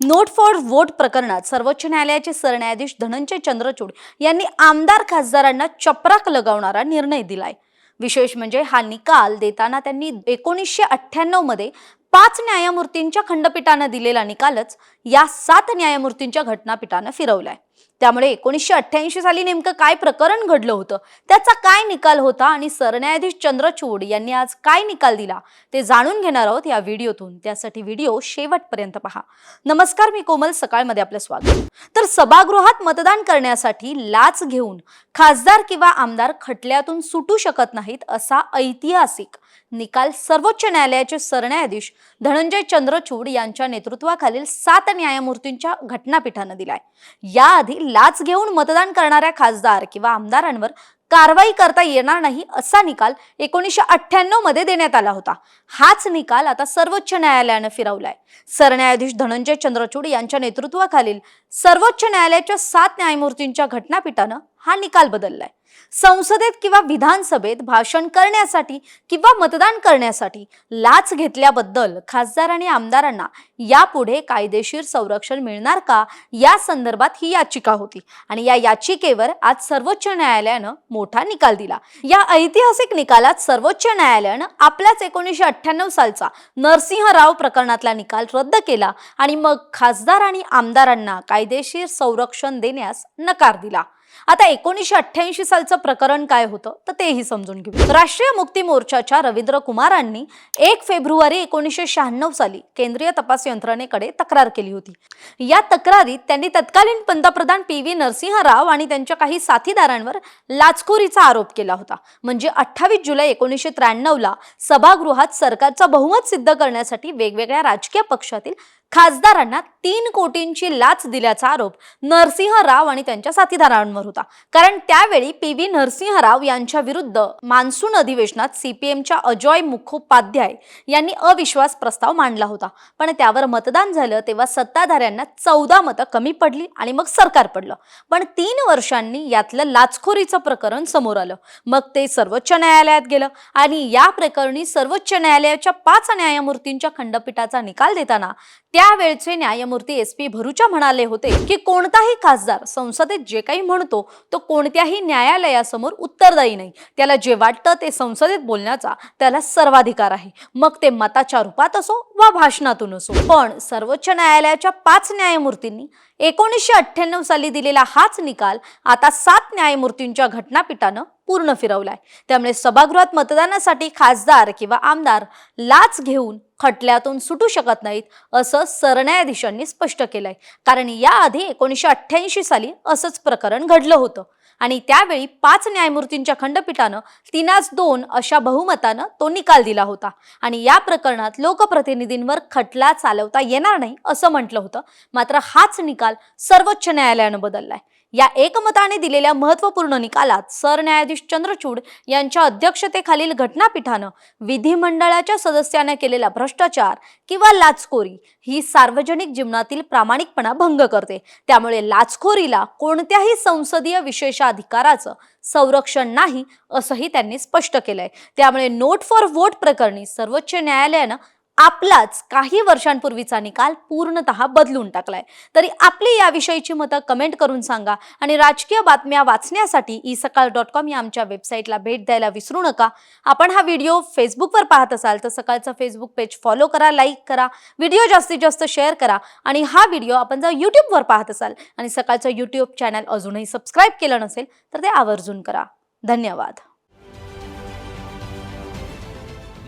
Note for vote प्रकरणात सर्वोच्च न्यायालयाचे सरन्यायाधीश धनंजय चंद्रचूड यांनी आमदार खासदारांना चपराक लगावणारा निर्णय दिलाय. विशेष म्हणजे हा निकाल देताना त्यांनी एकोणीसशे अठ्ठ्याण्णवमध्ये पाच न्यायमूर्तींच्या खंडपीठानं दिलेला निकालच या सात न्यायमूर्तींच्या घटनापीठानं फिरवलाय. त्यामुळे एकोणीसशे अठ्ठ्याऐंशी साली नेमकं काय प्रकरण घडलं होतं? त्याचा काय निकाल होता? आणि सरन्यायाधीश चंद्रचूड यांनी आज काय निकाल दिला? ते जाणून घेणार आहोत या व्हिडिओतून. त्यासाठी व्हिडिओ शेवटपर्यंत पहा. नमस्कार मी कोमल. सकाळमध्ये आपलं स्वागत. तर सभागृहात मतदान करण्यासाठी लाच घेऊन खासदार किंवा आमदार खटल्यातून सुटू शकत नाहीत असा ऐतिहासिक निकाल सर्वोच्च न्यायालयाचे सरन्यायाधीश धनंजय चंद्रचूड यांच्या नेतृत्वाखालील सात न्यायमूर्तींच्या घटनापीठानं दिलाय. याआधी लाच घेऊन मतदान करणाऱ्या खासदार किंवा आमदारांवर कारवाई करता येणार नाही असा निकाल एकोणीसशे अठ्ठ्याण्णवमध्ये देण्यात आला होता. हाच निकाल आता सर्वोच्च न्यायालयानं फिरवलाय. सरन्यायाधीश धनंजय चंद्रचूड यांच्या नेतृत्वाखालील सर्वोच्च न्यायालयाच्या सात न्यायमूर्तींच्या घटनापीठानं हा निकाल बदललाय. संसदेत किंवा विधानसभेत भाषण करण्यासाठी किंवा मतदान करण्यासाठी लाच घेतल्याबद्दल खासदार आणि आमदारांना यापुढे कायदेशीर संरक्षण मिळणार का? या संदर्भात ही याचिका होती आणि या याचिकेवर आज सर्वोच्च न्यायालयानं मोठा निकाल दिला. या ऐतिहासिक निकालात सर्वोच्च न्यायालयानं आपल्याच एकोणीसशे अठ्ठ्याण्णव सालचा नरसिंह राव प्रकरणातला निकाल रद्द केला आणि मग खासदार आणि आमदारांना कायदेशीर संरक्षण देण्यास नकार दिला. आता एकोणीसशे अठ्ठ्याऐंशी सालचं प्रकरण काय होतं? तर तेही समजून घेऊ राष्ट्रीय मुक्ती मोर्चाच्या रवींद्र कुमारांनी एक फेब्रुवारी एकोणीसशे शहाण्णव साली केंद्रीय तपास यंत्रणेकडे तक्रार केली होती. या तक्रारीत त्यांनी तत्कालीन पंतप्रधान पी व्ही नरसिंह राव आणि त्यांच्या काही साथीदारांवर लाचखोरीचा आरोप केला होता. म्हणजे अठ्ठावीस जुलै एकोणीसशे त्र्याण्णवला सभागृहात सरकारचा बहुमत सिद्ध करण्यासाठी वेगवेगळ्या राजकीय पक्षातील खासदारांना तीन कोटींची लाच दिल्याचा आरोप नरसिंह राव आणि त्यांच्या साथीदारांवर होता. कारण त्यावेळी पी व्ही नरसिंह राव यांच्या विरुद्ध मान्सून अधिवेशनात सीपीएमच्या अजॉय मुखोपाध्याय यांनी अविश्वास प्रस्ताव मांडला होता. पण त्यावर मतदान झालं तेव्हा सत्ताधाऱ्यांना चौदा मतं कमी पडली आणि मग सरकार पडलं. पण तीन वर्षांनी यातलं लाचखोरीचं प्रकरण समोर आलं. मग ते सर्वोच्च न्यायालयात गेलं आणि या प्रकरणी सर्वोच्च न्यायालयाच्या पाच न्यायमूर्तींच्या खंडपीठाचा निकाल देताना त्यावेळचे न्यायमूर्ती एस पी भरुचा म्हणाले होते की कोणताही खासदार संसदेत जे काही म्हणतो तो कोणत्याही न्यायालयासमोर उत्तरदायी नाही. त्याला जे वाटतं ते संसदेत बोलण्याचा त्याला सर्वाधिकार आहे. मग ते मताच्या रूपात असो वा भाषणातून असो. पण सर्वोच्च न्यायालयाच्या पाच न्यायमूर्तींनी एकोणीसशे अठ्ठ्याण्णव साली दिलेला हाच निकाल आता सात न्यायमूर्तींच्या घटनापीठानं पूर्ण फिरवलाय. त्यामुळे सभागृहात मतदानासाठी खासदार किंवा आमदार लाच घेऊन खटल्यातून सुटू शकत नाहीत असं सरन्यायाधीशांनी स्पष्ट केलंय. कारण याआधी एकोणीसशे अठ्ठ्याऐंशी साली असंच प्रकरण घडलं होतं. आणि त्यावेळी पाच न्यायमूर्तींच्या खंडपीठानं तिनाच दोन अशा बहुमतानं तो निकाल दिला होता. आणि या प्रकरणात लोकप्रतिनिधींवर खटला चालवता येणार नाही असं म्हटलं होतं. मात्र हाच निकाल सर्वोच्च न्यायालयानं बदललाय. या एकमताने दिलेल्या महत्त्वपूर्ण निकालात सरन्यायाधीश चंद्रचूड यांच्या अध्यक्षतेखालील घटनापीठानं विधिमंडळाच्या सदस्याने केलेला भ्रष्टाचार किंवा लाचखोरी ही सार्वजनिक जीवनातील प्रामाणिकपणा भंग करते. त्यामुळे लाचखोरीला कोणत्याही संसदीय विशेषाधिकाराचं संरक्षण नाही असंही त्यांनी स्पष्ट केलंय. त्यामुळे नोट फॉर वोट प्रकरणी सर्वोच्च न्यायालयानं आपलाच काही वर्षांपूर्वीचा निकाल पूर्णतः बदलून टाकलाय. तरी आपली याविषयीची मतं कमेंट करून सांगा आणि राजकीय बातम्या वाचण्यासाठी ई सकाळ डॉट कॉम या आमच्या वेबसाईटला भेट द्यायला विसरू नका. आपण हा व्हिडिओ फेसबुकवर पाहत असाल तर सकाळचं फेसबुक पेज फॉलो करा लाईक करा व्हिडिओ जास्तीत जास्त शेअर करा आणि हा व्हिडिओ आपण जर यूट्यूबवर पाहत असाल आणि सकाळचं यूट्यूब चॅनल अजूनही सबस्क्राईब केलं नसेल तर ते आवर्जून करा. धन्यवाद.